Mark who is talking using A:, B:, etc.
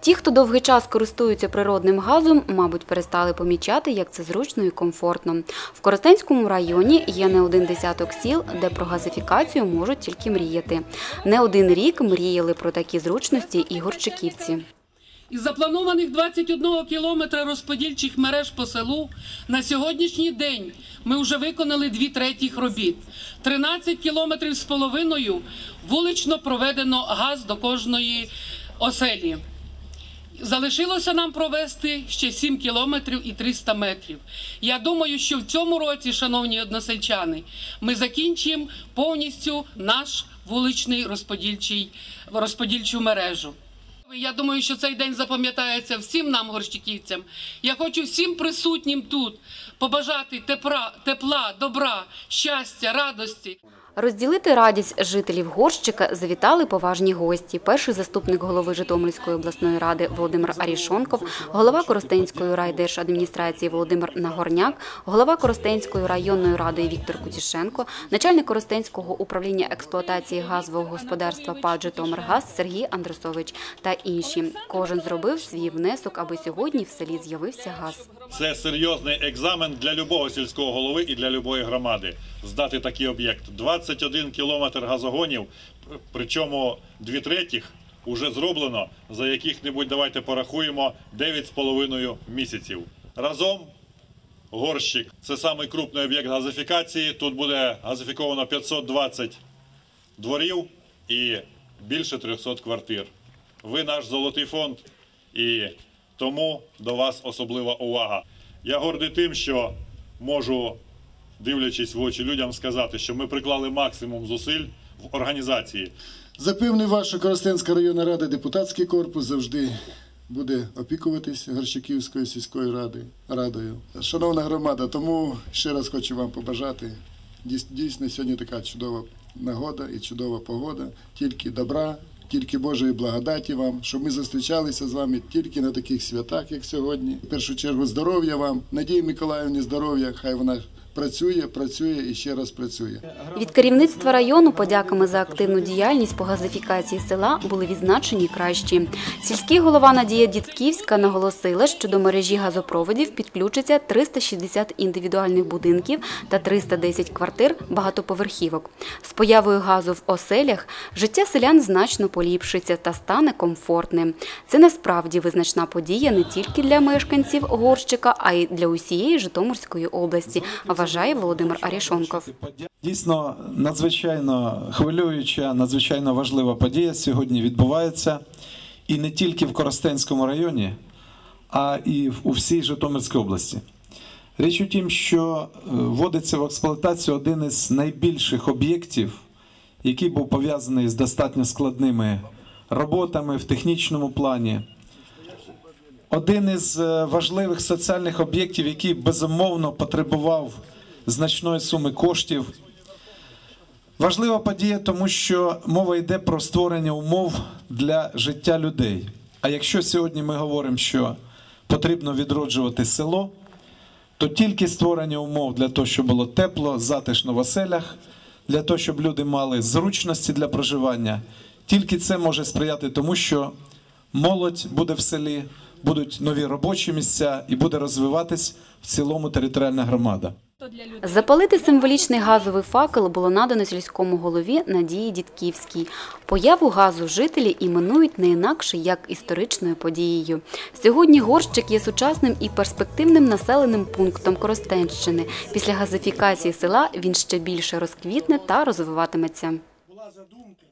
A: Ті, хто довгий час користуються природним газом, мабуть, перестали помічати, як це зручно і комфортно. В Коростенському районі є не один десяток сіл, де про газифікацію можуть тільки мріяти. Не один рік мріяли про такі зручності і горчаківці.
B: Із запланованих 21 кілометра розподільчих мереж по селу на сьогоднішній день ми вже виконали дві третіх робіт. 13 кілометрів з половиною вулично проведено газ до кожної оселі. Залишилося нам провести ще 7 кілометрів і 300 метрів. Я думаю, що в цьому році, шановні односельчани, ми закінчимо повністю наш вуличний розподільчий, розподільчу мережу. Я думаю, що цей день запам'ятається всім нам, горщиківцям. Я хочу всім присутнім тут побажати тепла, тепла, добра, щастя, радості.
A: Розділити радість жителів Горщика завітали поважні гості. Перший заступник голови Житомирської обласної ради Володимир Арішонков, голова Коростенської райдержадміністрації Володимир Нагорняк, голова Коростенської районної ради Віктор Кутішенко, начальник Коростенського управління експлуатації газового господарства ПАД «Житомиргаз» Сергій Андресович та інші. Кожен зробив свій внесок, аби сьогодні в селі з'явився газ.
C: Це серйозний екзамен для любого сільського голови і для любої громади. Здати такий об'єкт. 21 кілометр газогонів, причому дві третіх вже зроблено, за яких-небудь давайте порахуємо 9,5 місяців. Разом горщик це самий крупний об'єкт газифікації. Тут буде газифіковано 520 дворів і більше 300 квартир. Ви наш золотий фонд, і тому до вас особлива увага. Я гордий тим, що можу, дивлячись в очі людям, сказати, що ми приклали максимум зусиль в організації.
D: Запевнив вас, що Коростенська районна рада, депутатський корпус завжди буде опікуватись Горщаківською сільською ради, радою. Шановна громада, тому ще раз хочу вам побажати. Дійсно, сьогодні така чудова нагода і чудова погода. Тільки добра, тільки Божої благодаті вам, щоб ми зустрічалися з вами тільки на таких святах, як сьогодні. В першу чергу здоров'я вам, Надії Миколаївні здоров'я, хай вона працює, працює і ще раз працює.
A: Від керівництва району подяками за активну діяльність по газифікації села були відзначені кращі. Сільський голова Надія Дідківська наголосила, що до мережі газопроводів підключиться 360 індивідуальних будинків та 310 квартир багатоповерхівок. З появою газу в оселях життя селян значно поліпшиться та стане комфортним. Це насправді визначна подія не тільки для мешканців Горщика, а й для усієї Житомирської області, вважає Володимир Арішонков.
E: Дійсно, надзвичайно хвилююча, надзвичайно важлива подія сьогодні відбувається і не тільки в Коростенському районі, а і у всій Житомирській області. Річ у тім, що е, вводиться в експлуатацію один із найбільших об'єктів, який був пов'язаний з достатньо складними роботами в технічному плані. Один із е, важливих соціальних об'єктів, який безумовно потребував значної суми коштів. Важлива подія, тому що мова йде про створення умов для життя людей. А якщо сьогодні ми говоримо, що потрібно відроджувати село, то тільки створення умов для того, щоб було тепло, затишно в оселях, для того, щоб люди мали зручності для проживання, тільки це може сприяти тому, що молодь буде в селі, будуть нові робочі місця і буде розвиватись в цілому територіальна громада.
A: Запалити символічний газовий факел було надано сільському голові Надії Дідківській. Появу газу жителі іменують не інакше як історичною подією. Сьогодні Горщик є сучасним і перспективним населеним пунктом Коростенщини. Після газифікації села він ще більше розквітне та розвиватиметься.
F: була задумка